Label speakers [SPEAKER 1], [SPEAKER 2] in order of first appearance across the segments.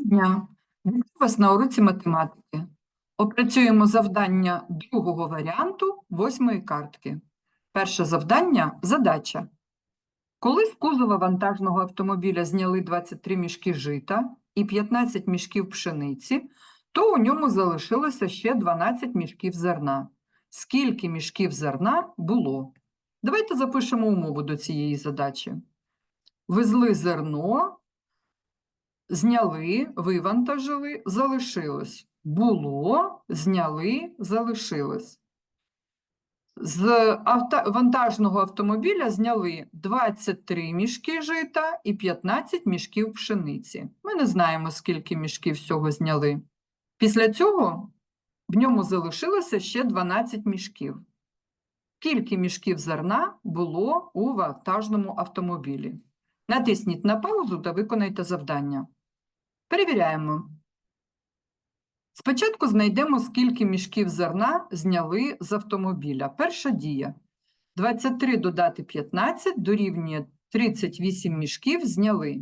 [SPEAKER 1] дня! Вітаю вас на уроці математики. Опрацюємо завдання другого варіанту восьмої картки. Перше завдання – задача. Коли з кузова вантажного автомобіля зняли 23 мішки жита і 15 мішків пшениці, то у ньому залишилося ще 12 мішків зерна. Скільки мішків зерна було? Давайте запишемо умову до цієї задачі. Везли зерно, Зняли, вивантажили, залишилось. Було, зняли, залишилось. З авто... вантажного автомобіля зняли 23 мішки жита і 15 мішків пшениці. Ми не знаємо, скільки мішків всього зняли. Після цього в ньому залишилося ще 12 мішків. Скільки мішків зерна було у вантажному автомобілі? Натисніть на паузу та виконайте завдання. Перевіряємо. Спочатку знайдемо, скільки мішків зерна зняли з автомобіля. Перша дія. 23 додати 15 дорівнює 38 мішків зняли.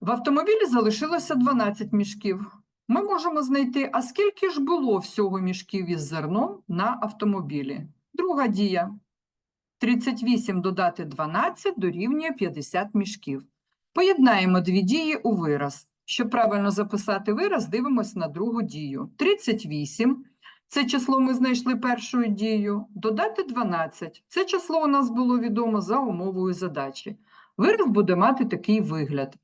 [SPEAKER 1] В автомобілі залишилося 12 мішків. Ми можемо знайти, а скільки ж було всього мішків із зерном на автомобілі. Друга дія. 38 додати 12 дорівнює 50 мішків. Поєднаємо дві дії у вираз. Щоб правильно записати вираз, дивимося на другу дію. 38 – це число ми знайшли першою дією. Додати 12 – це число у нас було відомо за умовою задачі. Вираз буде мати такий вигляд.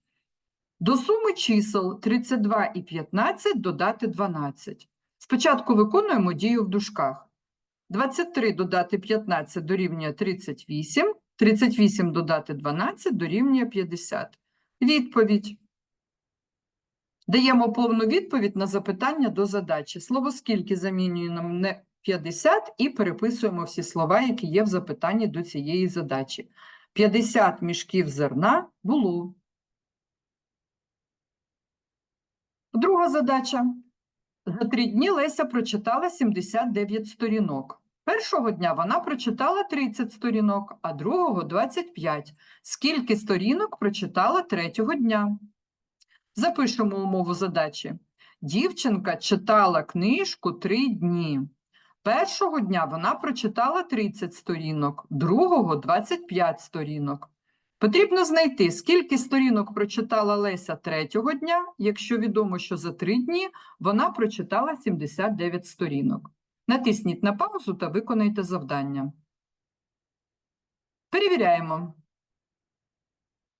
[SPEAKER 1] До суми чисел 32 і 15 додати 12. Спочатку виконуємо дію в дужках. 23 додати 15 дорівнює 38, 38 додати 12 дорівнює 50. Відповідь. Даємо повну відповідь на запитання до задачі. Слово «скільки» замінюємо на 50 і переписуємо всі слова, які є в запитанні до цієї задачі. 50 мішків зерна було. Друга задача. За три дні Леся прочитала 79 сторінок. Першого дня вона прочитала 30 сторінок, а другого – 25. Скільки сторінок прочитала третього дня? Запишемо умову задачі. Дівчинка читала книжку три дні. Першого дня вона прочитала 30 сторінок, другого – 25 сторінок. Потрібно знайти, скільки сторінок прочитала Леся третього дня, якщо відомо, що за три дні вона прочитала 79 сторінок. Натисніть на паузу та виконайте завдання. Перевіряємо.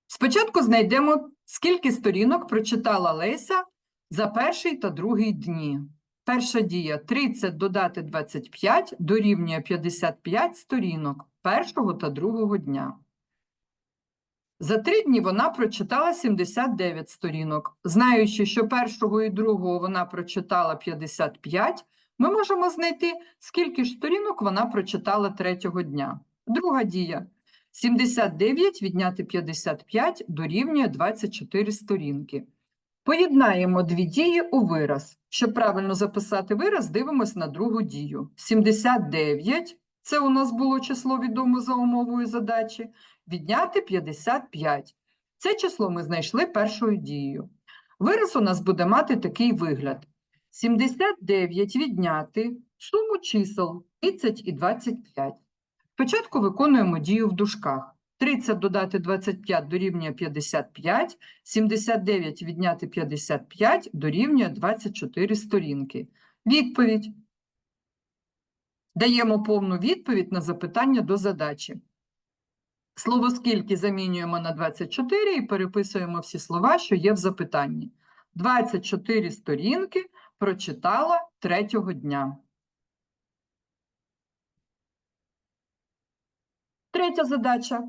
[SPEAKER 1] Спочатку знайдемо, скільки сторінок прочитала Леся за перший та другий дні. Перша дія 30 додати 25 дорівнює 55 сторінок першого та другого дня. За три дні вона прочитала 79 сторінок. Знаючи, що першого і другого вона прочитала 55, ми можемо знайти, скільки ж сторінок вона прочитала третього дня. Друга дія. 79 відняти 55 дорівнює 24 сторінки. Поєднаємо дві дії у вираз. Щоб правильно записати вираз, дивимось на другу дію. 79 – це у нас було число відоме за умовою задачі. Відняти 55. Це число ми знайшли першою дією. Вираз у нас буде мати такий вигляд. 79 відняти суму чисел 30 і 25. Спочатку виконуємо дію в дужках. 30 додати 25 дорівнює 55, 79 відняти 55 дорівнює 24 сторінки. Відповідь. Даємо повну відповідь на запитання до задачі. Слово «скільки» замінюємо на 24 і переписуємо всі слова, що є в запитанні. 24 сторінки прочитала третього дня. Третя задача.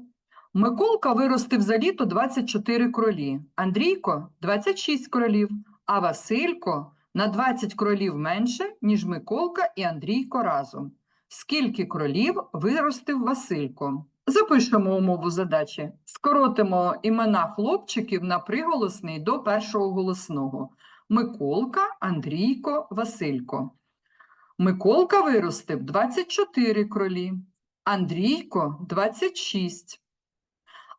[SPEAKER 1] Миколка виростив за літо 24 кролі, Андрійко – 26 кролів, а Василько – на 20 кролів менше, ніж Миколка і Андрійко разом. Скільки кролів виростив Василько? Запишемо умову задачі. Скоротимо імена хлопчиків на приголосний до першого голосного. Миколка, Андрійко, Василько. Миколка виростив 24 кролі, Андрійко – 26.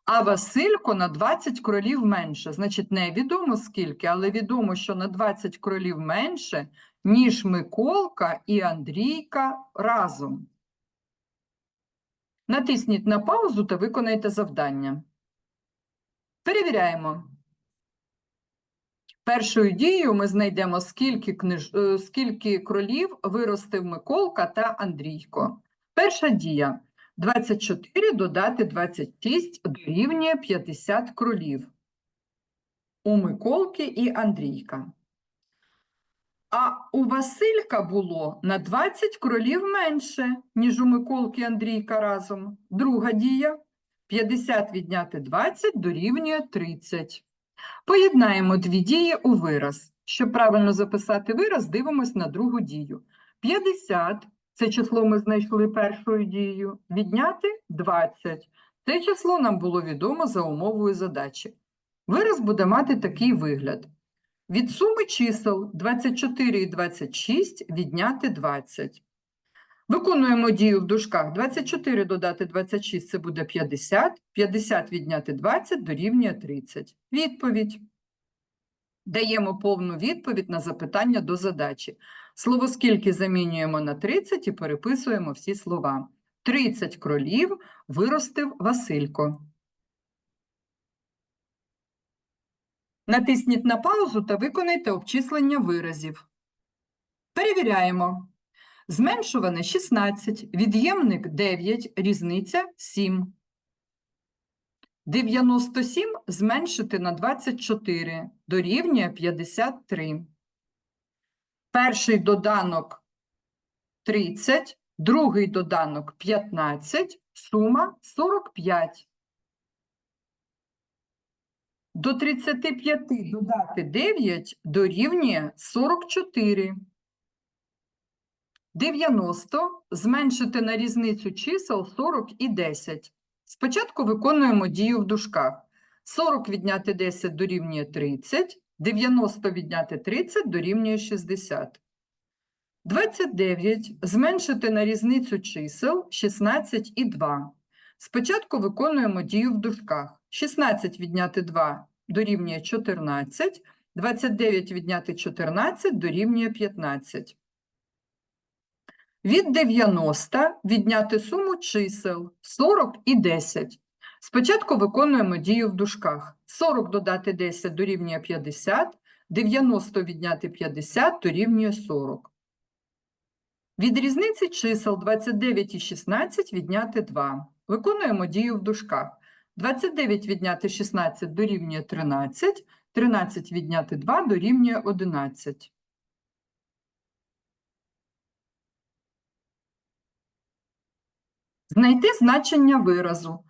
[SPEAKER 1] А Василько на 20 кролів менше. Значить, невідомо скільки, але відомо, що на 20 кролів менше, ніж Миколка і Андрійка разом. Натисніть на паузу та виконайте завдання. Перевіряємо. Першою дією ми знайдемо, скільки, книж... е, скільки кролів виростив Миколка та Андрійко. Перша дія. 24 додати 26 дорівнює 50 кролів. У Миколки і Андрійка. А у Василька було на 20 кролів менше, ніж у Миколки Андрійка разом. Друга дія. 50 відняти 20 дорівнює 30. Поєднаємо дві дії у вираз. Щоб правильно записати вираз, дивимось на другу дію. 50 – це число ми знайшли першою дією. Відняти 20. Це число нам було відомо за умовою задачі. Вираз буде мати такий вигляд. Від суми чисел 24 і 26 відняти 20. Виконуємо дію в дужках. 24 додати 26 – це буде 50. 50 відняти 20 дорівнює 30. Відповідь. Даємо повну відповідь на запитання до задачі. Слово «скільки» замінюємо на 30 і переписуємо всі слова. 30 кролів виростив Василько. Натисніть на паузу та виконайте обчислення виразів. Перевіряємо. Зменшуване 16, від'ємник 9, різниця 7. 97 зменшити на 24 дорівнює 53. Перший доданок 30, другий доданок 15, сума 45. До 35 додати 9 дорівнює 44. 90 зменшити на різницю чисел 40 і 10. Спочатку виконуємо дію в дужках. 40 відняти 10 дорівнює 30, 90 відняти 30 дорівнює 60. 29 зменшити на різницю чисел 16 і 2. Спочатку виконуємо дію в дужках. 16 відняти 2 дорівнює 14, 29 відняти 14 дорівнює 15. Від 90 відняти суму чисел 40 і 10. Спочатку виконуємо дію в дужках. 40 додати 10 дорівнює 50, 90 відняти 50 дорівнює 40. Від різниці чисел 29 і 16 відняти 2. Виконуємо дію в дужках. 29 відняти 16 дорівнює 13, 13 відняти 2 дорівнює 11. Знайти значення виразу.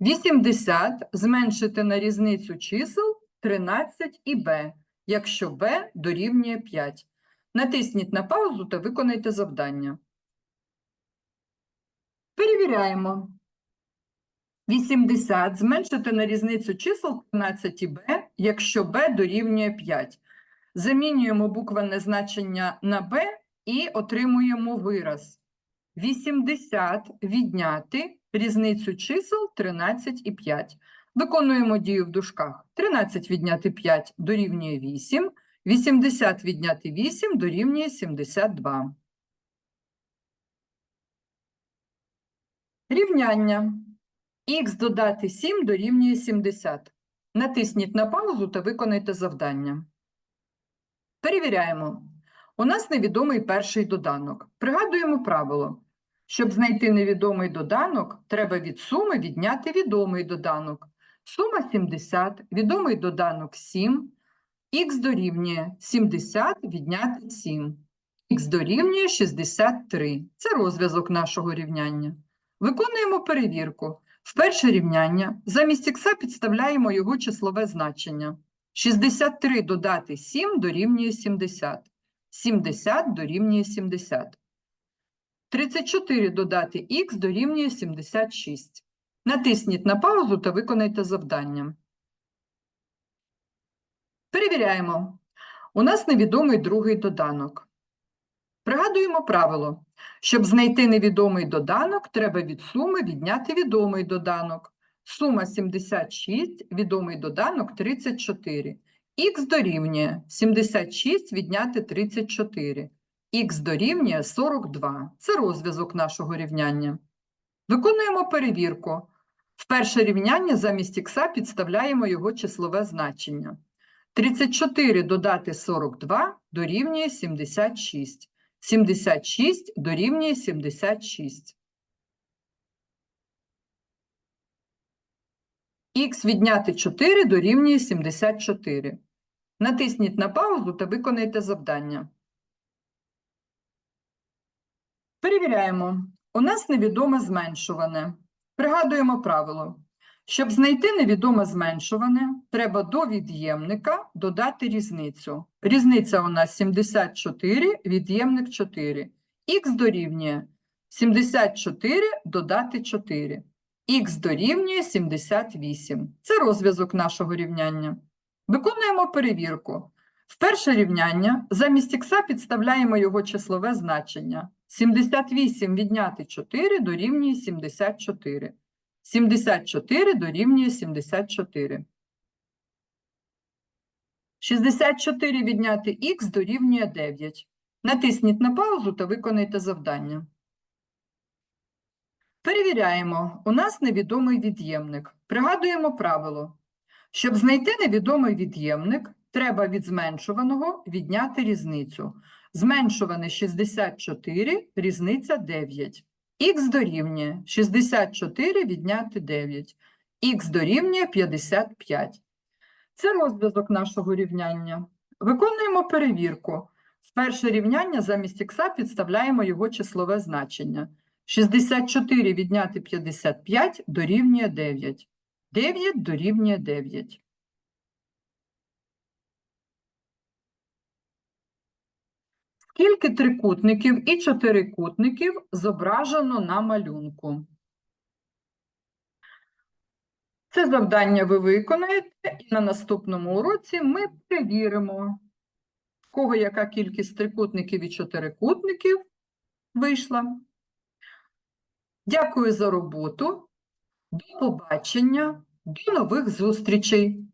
[SPEAKER 1] 80 зменшити на різницю чисел 13 і b, якщо b дорівнює 5. Натисніть на паузу та виконайте завдання. Перевіряємо. 80 зменшити на різницю чисел 13 і b, якщо b дорівнює 5. Замінюємо буквене значення на b і отримуємо вираз. 80 відняти різницю чисел 13 і 5. Виконуємо дію в дужках. 13 відняти 5 дорівнює 8, 80 відняти 8 дорівнює 72. Рівняння. Х додати 7 дорівнює 70. Натисніть на паузу та виконайте завдання. Перевіряємо. У нас невідомий перший доданок. Пригадуємо правило. Щоб знайти невідомий доданок, треба від суми відняти відомий доданок. Сума 70, відомий доданок 7, х дорівнює 70 відняти 7. Х дорівнює 63. Це розв'язок нашого рівняння. Виконуємо перевірку. В перше рівняння замість х підставляємо його числове значення. 63 додати 7 дорівнює 70. 70 дорівнює 70. 34 додати х дорівнює 76. Натисніть на паузу та виконайте завдання. Перевіряємо. У нас невідомий другий доданок. Пригадуємо правило. Щоб знайти невідомий доданок, треба від суми відняти відомий доданок. Сума 76, відомий доданок 34. Х дорівнює 76 відняти 34. Х дорівнює 42. Це розв'язок нашого рівняння. Виконуємо перевірку. В перше рівняння замість х підставляємо його числове значення. 34 додати 42 дорівнює 76. 76 дорівнює 76. Х відняти 4 дорівнює 74. Натисніть на паузу та виконайте завдання. Перевіряємо. У нас невідоме зменшуване. Пригадуємо правило. Щоб знайти невідоме зменшуване, треба до від'ємника додати різницю. Різниця у нас 74, від'ємник 4. Х дорівнює 74 додати 4. Х дорівнює 78. Це розв'язок нашого рівняння. Виконуємо перевірку. В перше рівняння замість х підставляємо його числове значення. 78 відняти 4 дорівнює 74. 74 дорівнює 74. 64 відняти х дорівнює 9. Натисніть на паузу та виконайте завдання. Перевіряємо. У нас невідомий від'ємник. Пригадуємо правило. Щоб знайти невідомий від'ємник, треба від зменшуваного відняти різницю. Зменшуване 64, різниця 9. Х дорівнює 64 відняти 9. Х дорівнює 55. Це розв'язок нашого рівняння. Виконуємо перевірку. В перше рівняння замість х підставляємо його числове значення. 64 відняти 55 дорівнює 9. 9 дорівнює 9. Скільки трикутників і чотирикутників зображено на малюнку? Це завдання ви виконаєте, і на наступному уроці ми перевіримо, в кого яка кількість трикутників і чотирикутників вийшла. Дякую за роботу. До побачення, до нових зустрічей!